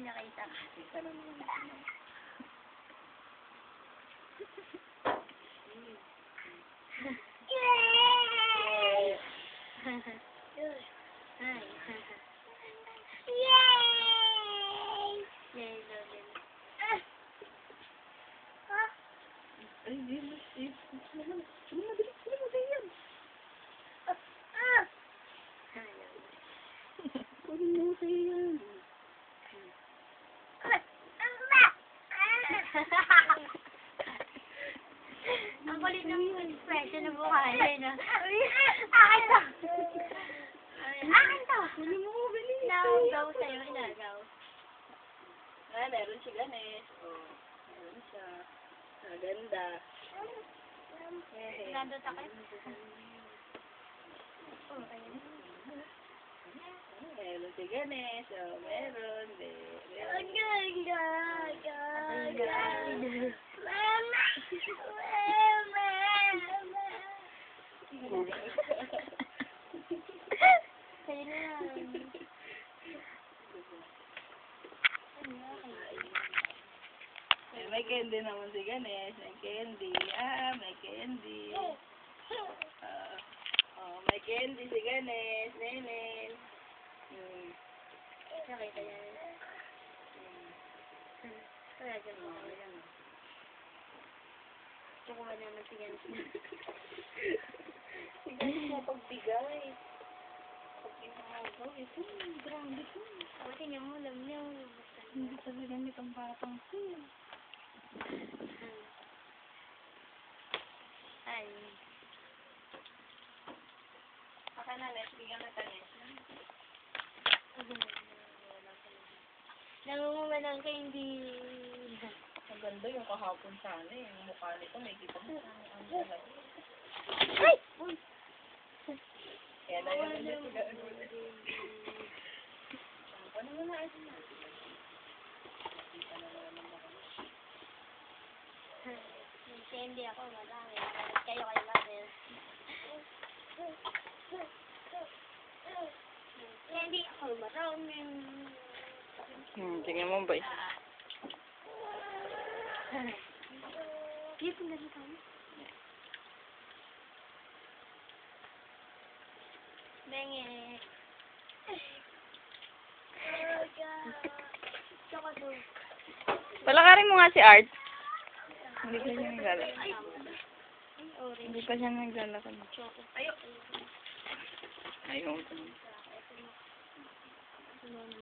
nakita ka. Yay! Ay. Yay! Yay, Logan. Ay, hindi mo. Eh, Sige na, sige na, bilis, sige na, sige yan. Ah! Ay, Logan. Kunin mo sige yan. Ang ba? Ang kulit ng expression ng mukha niya, no? Akin to! Akin to! Kunin mo, bilis. Inagaw sa'yo, inagaw. Ah, meron si Ganesh. Oh, meron siya. Ah, ganda. Eh, Nandun ako. Oh, ayun. Meron si Ganesh. Oh, meron. Eh, Ang meron. ganda! Ang Ganda! ganda. Mama! Mama! Sa'yo na may candy naman si Ganesh. May candy. Ah, may candy. Ah, oh, may candy si Ganesh. Nenen. Hmm. Nakita niya. Hmm. Wala dyan mo. Kukuha naman si Ganesh. Si Pagbigay. Pag inagaw, ito. Grabe ito. Ako tingnan mo, alam niya. Hindi talaga gamit ang batang to. Ay. Baka na, Nesh. Bigyan kita, Nesh. Nangungumalang ka hindi... Ang ganda yung kahapon sana eh. Yung mukha nito, may kita mo. Ang ganda. Ay! Uy! Kaya na yun ulit si Ganesh. Ano mo na, ayos na. Hindi ako, madami. Kayo kayo mother. Hindi ako, marami. Hmm, tingnan mo ba? Po na tayo. Benge. Doon. Palakarin mo nga si Art. Hindi pa siya naglalakad. Hindi pa siya naglalakad. Ayoko. Ayoko.